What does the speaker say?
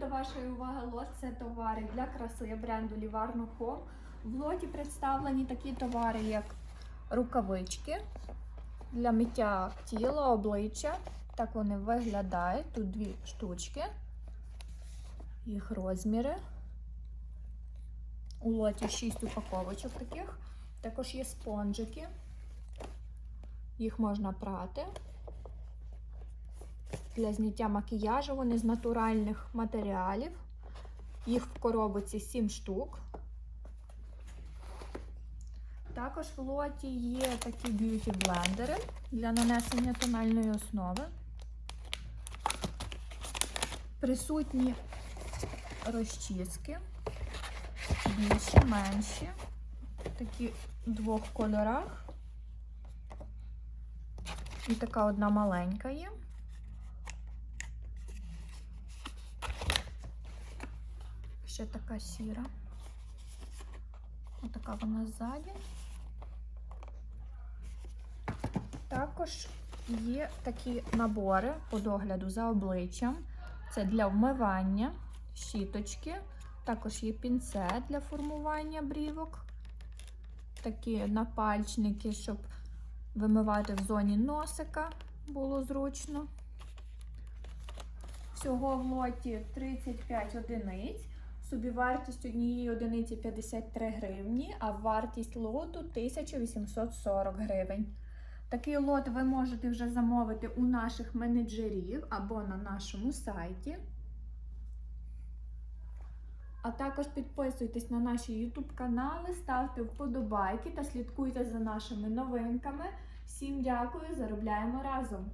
до вашої уваги лот це товари для краси бренду Livarno Home. В лоті представлені такі товари, як рукавички для миття тіла, обличчя. Так вони виглядають. Тут дві штучки, їх розміри. У лоті 6 упаковочок таких. Також є спонжики. Їх можна прати. Для зняття макіяжу вони з натуральних матеріалів. Їх в коробці 7 штук. Також в лоті є такі б'юті блендери для нанесення тональної основи. Присутні розчіски, більші, менші, такі в двох кольорах. І така одна маленька є. Ще така сіра. Отака вона ззаді. Також є такі набори по догляду за обличчям. Це для вмивання, щіточки. Також є пінцет для формування брівок. Такі напальчники, щоб вимивати в зоні носика було зручно. Всього в лоті 35 одиниць. Собівартість однієї одиниці 53 гривні, а вартість лоту 1840 гривень. Такий лот ви можете вже замовити у наших менеджерів або на нашому сайті. А також підписуйтесь на наші YouTube канали, ставте вподобайки та слідкуйте за нашими новинками. Всім дякую, заробляємо разом!